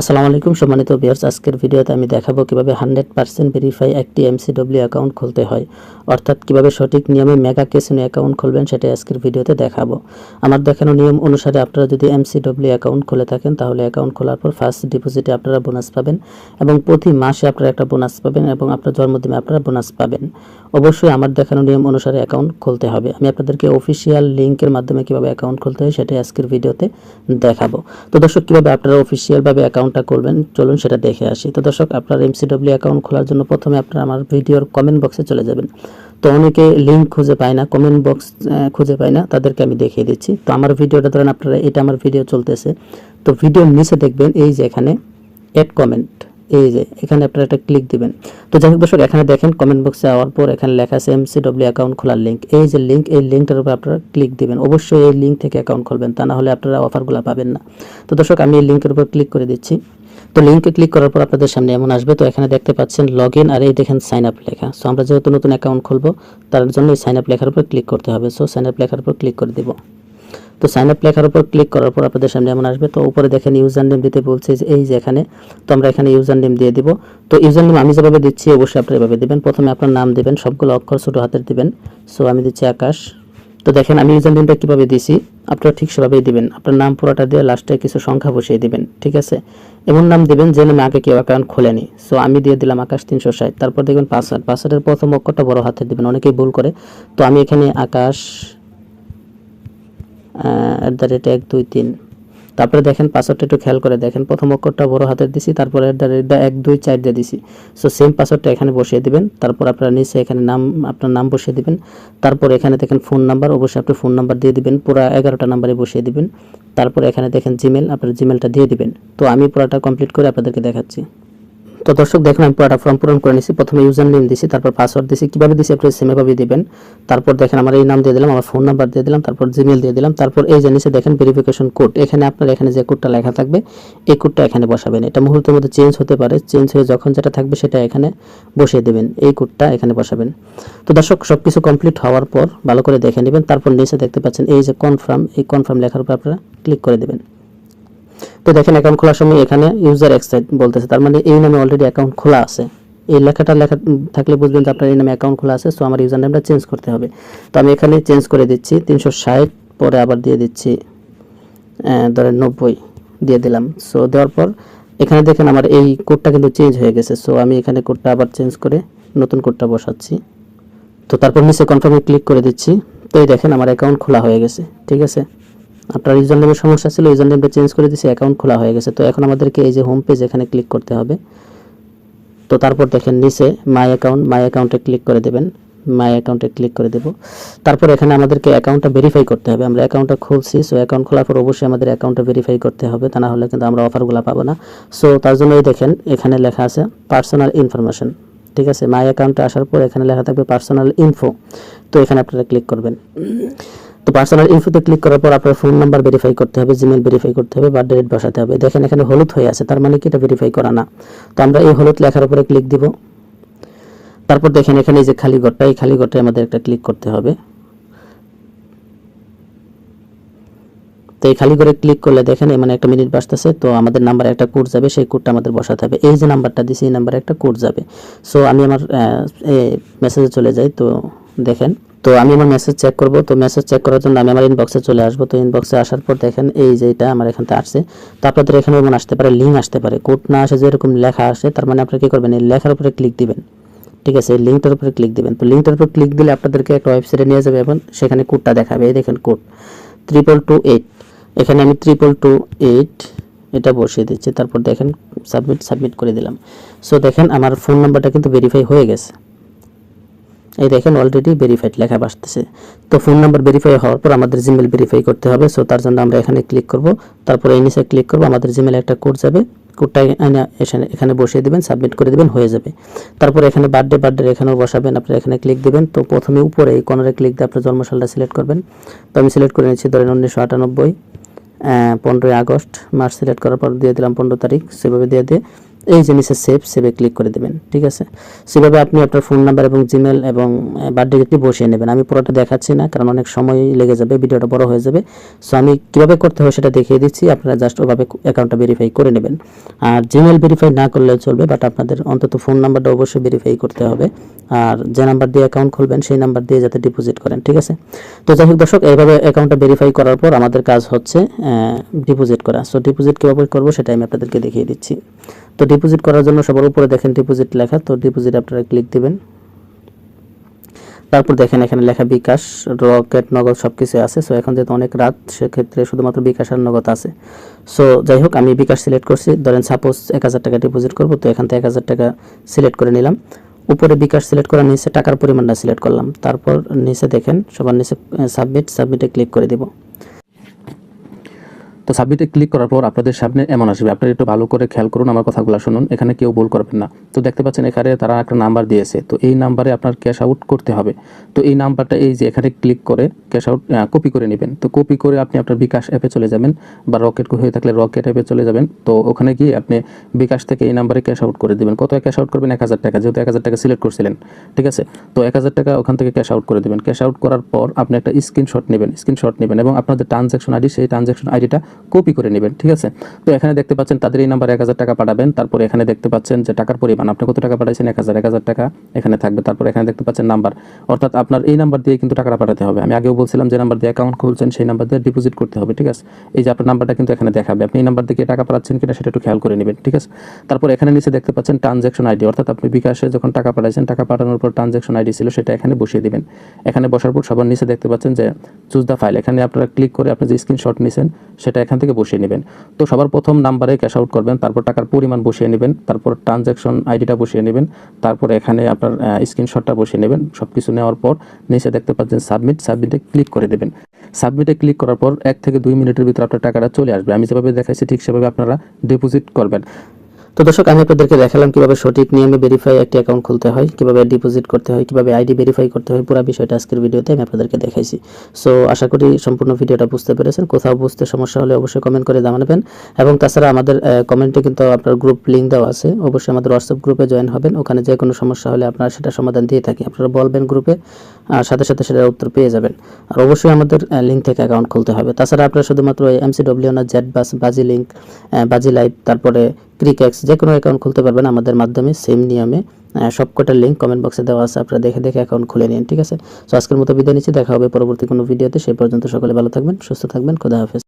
আসসালামু আলাইকুম সম্মানিত ভিউয়ার্স আজকের ভিডিওতে আমি দেখাবো কীভাবে হান্ড্রেড পার্সেন্ট ভেরিফাই একটি এমসিডব্লিউ অ্যাকাউন্ট খুলতে হয়। অর্থাৎ কীভাবে সঠিক নিয়মে মেগা কেসিনো অ্যাকাউন্ট খুলবেন সেটা আজকের ভিডিওতে দেখাবো। আমার দেখানো নিয়ম অনুসারে আপনারা যদি এমসিডব্লিউ অ্যাকাউন্ট খুলে থাকেন, তাহলে অ্যাকাউন্ট খোলার পর ফার্স্ট ডিপোজিটে আপনারা বোনাস পাবেন এবং প্রতি মাসে আপনারা একটা বোনাস পাবেন এবং আপনার জন্মদিনে আপনারা বোনাস পাবেন। অবশ্যই আমার দেখানো নিয়ম অনুসারে অ্যাকাউন্ট খুলতে হবে। আমি আপনাদেরকে অফিসিয়াল লিঙ্কের মাধ্যমে কীভাবে অ্যাকাউন্ট খুলতে হয় সেটাই আজকের ভিডিওতে দেখাবো। তো দর্শক, কীভাবে আপনারা অফিসিয়ালভাবে অ্যাকাউন্টটা করবেন, চলুন সেটা দেখে আসি। তো দর্শক, আপনার এমসিডব্লিউ অ্যাকাউন্ট খোলার জন্য প্রথমে আপনার আমার ভিডিওর কমেন্ট বক্সে চলে যাবেন। তো অনেকে লিঙ্ক খুঁজে পায় না কমেন্ট বক্স খুঁজে পায় না, তাদেরকে আমি দেখিয়ে দিচ্ছি। তো আমার ভিডিওটা ধরেন আপনারা, এটা আমার ভিডিও চলতেছে। তো ভিডিও নিচে দেখবেন, এই যে এখানে এড কমেন্ট এই যে, এখানে আপনারা একটা ক্লিক দিবেন। তো যাই হোক দর্শক, এখানে দেখেন কমেন্ট বক্সে যাওয়ার পর এখানে লেখা আছে এমসিডব্লিউ অ্যাকাউন্ট খোলার লিঙ্ক এই যে লিঙ্ক এই লিঙ্কটার উপর আপনারা ক্লিক দিবেন। অবশ্যই এই লিঙ্ক থেকে অ্যাকাউন্ট খুলবেন, তা না হলে আপনারা অফারগুলো পাবেন না। তো দর্শক, আমি এই লিঙ্কের উপর ক্লিক করে দিচ্ছি। তো লিঙ্কে ক্লিক করার পর আপনাদের সামনে এমন আসবে। তো এখানে দেখতে পাচ্ছেন লগ ইন আর এই দেখেন সাইন আপ লেখা। সো আমরা যেহেতু নতুন অ্যাকাউন্ট খুলবো, তার জন্য এই সাইন আপ লেখার উপর ক্লিক করতে হবে। সো সাইন আপ লেখার উপর ক্লিক করে দিব। তো সাইন আপ লেখার উপর ক্লিক করার পর আপনাদের সামনে এমন আসবে। তো উপরে দেখেন ইউজার নেম দিতে বলছে যে এই যে এখানে, তো আমরা এখানে ইউজার নেম দিয়ে দিব। তো ইউজার নেম আমি যেভাবে দিচ্ছি অবশ্যই আপনারা এভাবে দিবেন। প্রথমে আপনার নাম দিবেন, সবগুলো অক্ষর ছোটো হাতের দিবেন। সো আমি দিচ্ছি আকাশ। তো দেখেন আমি ইউজার নেমটা কীভাবে দিছি, আপনারা ঠিক সেভাবেই দিবেন। আপনার নাম পুরোটা দিয়ে লাস্টে কিছু সংখ্যা বসিয়ে দিবেন, ঠিক আছে? এমন নাম দিবেন যে নামে আগে কেউ অ্যাকাউন্ট খোলেনি। সো আমি দিয়ে দিলাম আকাশ তিনশো ষাট। তারপর দেখবেন পাসওয়ার্ড পাসওয়ার্ডের প্রথম অক্ষরটা বড় হাতে দিবেন, অনেকেই ভুল করে। তো আমি এখানে আকাশ অ্যাট দ্য রেট এক, দুই, তিন। তারপরে দেখেন পাসওয়ার্ডটা একটু খেয়াল করে দেখেন। প্রথম অক্ষরটা বড় হাতের দিছি, তারপরে অ্যাট দ্য রেট এক, দুই, চার দিয়ে দিছি। সো সেম পাসওয়ার্ডটা এখানে বসিয়ে দিবেন। তারপর আপনার নিচে এখানে নাম, আপনার নাম বসিয়ে দিবেন। তারপর এখানে দেখেন ফোন নাম্বার অবশ্যই আপনি ফোন নাম্বার দিয়ে দিবেন। পুরো এগারোটা নাম্বারে বসিয়ে দিবেন। তারপর এখানে দেখেন জিমেল আপনার জিমেলটা দিয়ে দিবেন। তো আমি পুরোটা কমপ্লিট করে আপনাদেরকে দেখাচ্ছি। তো দর্শক, দেখুন, আমি পুরোটা ফর্ম পূরণ করে নিছি। প্রথমে ইউজার নেম দিছি, তারপর পাসওয়ার্ড দিছি। কীভাবে দিছি আপনি সেমভাবে দিবেন। তারপর দেখেন, আমার এই নাম দিয়ে দিলাম, আমার ফোন নাম্বার দিয়ে দিলাম, তারপর জিমেল দিয়ে দিলাম। তারপর এই যে নিচে দেখেন ভেরিফিকেশন কোড এখানে আপনার, এখানে যে কোডটা লেখা থাকবে, এই কোডটা এখানে বসাবেন। এটা মুহূর্তের মধ্যে চেঞ্জ হতে পারে। চেঞ্জ হয়ে যখন যেটা থাকবে, সেটা এখানে বসিয়ে দেবেন। এই কোডটা এখানে বসাবেন। তো দর্শক সব কিছু কমপ্লিট হওয়ার পর ভালো করে দেখে নেবেন। তারপর নিচে দেখতে পাচ্ছেন, এই যে কনফার্ম এই কনফার্ম লেখার উপর আপনারা ক্লিক করে দেবেন। তো দেখেন অ্যাকাউন্ট খোলার সময় এখানে ইউজার এক্সাইট বলতেছে। তার মানে এই নামে অলরেডি অ্যাকাউন্ট খোলা আছে। এই লেখাটা লেখা থাকলে বুঝবেন যে আপনার এই নামে অ্যাকাউন্ট খোলা আছে সো আমার ইউজার নেমটা চেঞ্জ করতে হবে। তো আমি এখানে চেঞ্জ করে দিচ্ছি, তিনশো ষাট, পরে আবার দিয়ে দিচ্ছি ধরেন নব্বই দিয়ে দিলাম। সো দেওয়ার পর এখানে দেখেন আমার এই কোডটা কিন্তু চেঞ্জ হয়ে গেছে। সো আমি এখানে কোডটা আবার চেঞ্জ করে নতুন কোডটা বসাচ্ছি। তো তারপর নিচে কনফার্মে ক্লিক করে দিচ্ছি। তো এই দেখেন আমার অ্যাকাউন্ট খোলা হয়ে গেছে। ঠিক আছে? আপনার ইউজার নেমের সমস্যা ছিল ইউজার নেমটা চেঞ্জ করে দিয়েছি অ্যাকাউন্ট খোলা হয়ে গেছে। তো এখন আমাদেরকে এই যে হোম পেজ এখানে ক্লিক করতে হবে। তো তারপর দেখেন নিচে মাই অ্যাকাউন্ট মাই অ্যাকাউন্টে ক্লিক করে দেবেন। মাই অ্যাকাউন্টে ক্লিক করে দেব। তারপর এখানে আমাদেরকে অ্যাকাউন্টটা ভেরিফাই করতে হবে। আমরা অ্যাকাউন্টটা খুলছি সো অ্যাকাউন্ট খোলার পর অবশ্যই আমাদের অ্যাকাউন্টটা ভেরিফাই করতে হবে। তা না হলে কিন্তু আমরা অফারগুলো পাবো না। সো তার জন্যই দেখেন, এখানে লেখা আছে পার্সোনাল ইনফরমেশন ঠিক আছে? মাই অ্যাকাউন্টে আসার পর এখানে লেখা থাকবে পার্সোনাল ইনফো তো এখানে আপনারা ক্লিক করবেন। তো পার্সোনাল ইনফোতে ক্লিক করার পর আপনার ফোন নাম্বার ভেরিফাই করতে হবে জিমেল ভেরিফাই করতে হবে বার্থডে ডেট বসাতে হবে। দেখেন এখানে হলুদ হয়ে আছে, তার মানে কি এটা ভেরিফাই করা না। তো আমরা এই হলুদ লেখার উপরে ক্লিক দিব। তারপর দেখেন এখানে এই যে খালি ঘরটা এই খালি ঘরটায় আমাদের একটা ক্লিক করতে হবে। তো এই খালি করে ক্লিক করলে দেখেন মানে একটা মিনিট বাসতেছে তো আমাদের নাম্বারে একটা কোড যাবে, সেই কোডটা আমাদের বসাতে হবে। এই যে নাম্বারটা দিছি, এই নাম্বারে একটা কোড যাবে। সো আমি আমার মেসেজে চলে যাই, তো দেখেন। তো আমি আমার মেসেজ চেক করব। তো মেসেজ চেক করার জন্য আমি আমার ইনবক্সে চলে আসব। তো ইনবক্সে আসার পর দেখেন, এই যে এটা আমার এখান থেকে আসছে। তো আপনাদের এখানে এমন আসতে পারে লিঙ্ক আসতে পারে। কোড না আসে যেরকম লেখা আসে, তার মানে আপনি কী করবেন, এই লেখার উপরে ক্লিক দিবেন। ঠিক আছে, এই লিঙ্কটার উপরে ক্লিক দিবেন। তো লিঙ্কটার উপর ক্লিক দিলে আপনাদেরকে একটা ওয়েবসাইটে নিয়ে যাবে এবং সেখানে কোডটা দেখাবে। এই দেখেন কোড। ট্রিপল টু এইট এখানে আমি ট্রিপল টু এইট এটা বসিয়ে দিচ্ছি। তারপর দেখেন সাবমিট সাবমিট করে দিলাম। সো দেখেন, আমার ফোন নাম্বারটা কিন্তু ভেরিফাই হয়ে গেছে। এই দেখেন অলরেডি ভেরিফাইড লেখা আসতেছে তো ফোন নাম্বার ভেরিফাই হওয়ার পর আমাদের জিমেল ভেরিফাই করতে হবে। সো তার জন্য আমরা এখানে ক্লিক করব। তারপর এই নিচে ক্লিক করব। আমাদের জিমেলে একটা কোড যাবে। কোডটা এখানে বসিয়ে দিবেন সাবমিট করে দিবেন, হয়ে যাবে। তারপর এখানে বার্থডে বার্থডে এখানেও বসাবেন। আপনারা এখানে ক্লিক দিবেন। তো প্রথমে উপরে এই কর্নারে ক্লিক দিয়ে আপনার জন্মসালটা সিলেক্ট করবেন। তো আমি সিলেক্ট করে নিচ্ছি, ধরেন উনিশশো আটানব্বই পনেরোই আগস্ট, মার্চ সিলেক্ট করার পর দিয়ে দিলাম পনেরো তারিখ। সেভাবে দিয়ে দিয়ে এই নিচে সেভ সেভে ক্লিক করে দেবেন, ঠিক আছে? সেভাবে আপনি আপনার ফোন নাম্বার এবং জিমেল এবং বার্থডে ডেটটি বসিয়ে নেবেন। আমি পুরোটা দেখাচ্ছি না, কারণ অনেক সময় লেগে যাবে, ভিডিওটা বড় হয়ে যাবে। সো আমি কীভাবে করতে হয় সেটা দেখিয়ে দিচ্ছি, আপনারা জাস্ট ওভাবে অ্যাকাউন্টটা ভেরিফাই করে নেবেন। আর জিমেল ভেরিফাই না করলেও চলবে বাট আপনাদের অন্তত ফোন নাম্বারটা অবশ্যই ভেরিফাই করতে হবে। আর যে নাম্বার দিয়ে অ্যাকাউন্ট খুলবেন, সেই নাম্বার দিয়ে যাতে ডিপোজিট করেন, ঠিক আছে? তো যাই হোক দর্শক, এইভাবে অ্যাকাউন্টটা ভেরিফাই করার পর আমাদের কাজ হচ্ছে ডিপোজিট করা। সো ডিপোজিট কীভাবে করব সেটা আমি আপনাদেরকে দেখিয়ে দিচ্ছি। তো ডিপোজিট করার জন্য সবার উপরে দেখেন ডিপোজিট লেখা, তো ডিপোজিট আপনারা ক্লিক দিবেন। তারপর দেখেন এখানে লেখা বিকাশ রকেট নগদ সব কিছু আছে। সো এখন যেহেতু অনেক রাত, সেক্ষেত্রে শুধুমাত্র বিকাশ আর নগদ আছে। সো যাই হোক, আমি বিকাশ সিলেক্ট করছি। ধরেন সাপোজ এক হাজার টাকা ডিপোজিট করব, তো এখান থেকে এক হাজার টাকা সিলেক্ট করে নিলাম। উপরে বিকাশ সিলেক্ট করার নিচে টাকার পরিমাণটা সিলেক্ট করলাম। তারপর নিচে দেখেন, সবার নিচে সাবমিট সাবমিটে ক্লিক করে দিব। তো সাবমিটে ক্লিক করার পর আপনাদের সামনে এমন আসবে। আপনারা একটু ভালো করে খেয়াল করুন আমার কথাগুলো শুনুন, এখানে কেউ ভুল করবেন না। তো দেখতে পাচ্ছেন এখানে তারা একটা নাম্বার দিয়েছে। তো এই নাম্বারে আপনার ক্যাশ আউট করতে হবে। তো এই নাম্বারটা এই যে এখানে ক্লিক করে ক্যাশ আউট কপি করে নেবেন। তো কপি করে আপনি আপনার বিকাশ অ্যাপে চলে যাবেন বা রকেট হয়ে থাকলে রকেট অ্যাপে চলে যাবেন। তো ওখানে গিয়ে আপনি বিকাশ থেকে এই নাম্বারে ক্যাশ আউট করে দেবেন। কত ক্যাশ আউট করবেন? এক হাজার টাকা। যেহেতু এক হাজার টাকা সিলেক্ট করছিলেন, ঠিক আছে? তো এক হাজার টাকা ওখান থেকে ক্যাশ আউট করে দেবেন। ক্যাশ আউট করার পর আপনি একটা স্ক্রিনশট নেবেন। স্ক্রিনশট নেবেন এবং আপনার যে ট্রানজ্যাকশন আইডি সেই ট্রানজ্যাকশন আইডিটা কপি করে নেবেন, ঠিক আছে? তো এখানে দেখতে পাচ্ছেন তাদের এই নাম্বার এক হাজার টাকা পাঠাবেন, তারপর এখানে দেখতে পাচ্ছেন যে টাকার পরিমাণ, আপনি কত টাকা পাঠাইছেন? এক হাজার এক হাজার টাকা এখানে থাকবে, তারপর এখানে দেখতে পাচ্ছেন নাম্বার অর্থাৎ আপনার এই নাম্বার দিয়ে কিন্তু টাকাটা পাঠাতে হবে। আমি আগেও বলছিলাম যে নাম্বার দিয়ে অ্যাকাউন্ট খুলছেন, সেই নাম্বার দিয়ে ডিপোজিট করতে হবে, ঠিক আছে? এই যে আপনার নাম্বারটা কিন্তু এখানে দেখাবে। আপনি এই নাম্বার থেকে টাকা পাঠাচ্ছেন কিনা সেটা একটু খেয়াল করে নেবেন, ঠিক আছে? তারপর এখানে নিচে দেখতে পাচ্ছেন ট্রানজ্যাকশন আইডি অর্থাৎ আপনি বিকাশে যখন টাকা পাঠাইছেন, টাকা পাঠানোর পর ট্রানজ্যাকশন আইডি ছিল, সেটা এখানে বসিয়ে দেবেন। এখানে বসার পর সবার নিচে দেখতে পাচ্ছেন যে চুজ দ্য ফাইল এখানে আপনারা ক্লিক করে আপনি যে স্ক্রিনশট নিছেন, সেটা এখান থেকে বসিয়ে নেবেন। তো সবার প্রথম নাম্বারে ক্যাশ আউট করবেন, তারপর টাকার পরিমাণ বসিয়ে নেবেন, তারপর ট্রানজ্যাকশন আইডিটা বসিয়ে নেবেন, তারপর এখানে আপনার স্ক্রিনশটটা বসিয়ে নেবেন। সব কিছু নেওয়ার পর নিচে দেখতে পাচ্ছেন সাবমিট সাবমিটে ক্লিক করে দেবেন। সাবমিটে ক্লিক করার পর এক থেকে দুই মিনিটের ভিতরে আপনার টাকাটা চলে আসবে। আমি যেভাবে দেখাইছি ঠিক সেভাবে আপনারা ডিপোজিট করবেন। তো দর্শক, আমি আপনাদেরকে দেখালাম কীভাবে সঠিক নিয়মে ভেরিফাই একটি অ্যাকাউন্ট খুলতে হয়, কীভাবে ডিপোজিট করতে হয়, কীভাবে আইডি ভেরিফাই করতে হয়, পুরো বিষয়টা আজকের ভিডিওতে আমি আপনাদেরকে দেখাইছি। সো আশা করি সম্পূর্ণ ভিডিওটা বুঝতে পেরেছেন। কোথাও বুঝতে সমস্যা হলে অবশ্যই কমেন্ট করে জানাবেন। এবং তাছাড়া আমাদের কমেন্টে কিন্তু আপনার গ্রুপ লিঙ্ক দেওয়া আছে। অবশ্যই আমাদের হোয়াটসঅ্যাপ গ্রুপে জয়েন হবেন। ওখানে যে কোনো সমস্যা হলে আপনারা সেটা সমাধান দিয়ে থাকি। আপনারা বলবেন গ্রুপে সাথে সাথে সেটার উত্তর পেয়ে যাবেন। আর অবশ্যই আমাদের লিঙ্ক থেকে অ্যাকাউন্ট খুলতে হবে। তাছাড়া আপনারা শুধুমাত্র এমসিডব্লিউ না জেড বাস বাজি লিঙ্ক বাজি লাইভ তারপরে ক্রিকেক্স যে কোনো অ্যাকাউন্ট খুলতে পারবেন আমাদের মাধ্যমে সেম নিয়মে। সবকটার লিঙ্ক কমেন্ট বক্সে দেওয়া আছে, আপনারা দেখে দেখে অ্যাকাউন্ট খুলে নিন, ঠিক আছে? সো আজকের মতো বিদায় নিচ্ছি, দেখা হবে পরবর্তী কোনো ভিডিওতে সেই পর্যন্ত সকলে ভালো থাকবেন, সুস্থ থাকবেন, খোদা হাফেজ।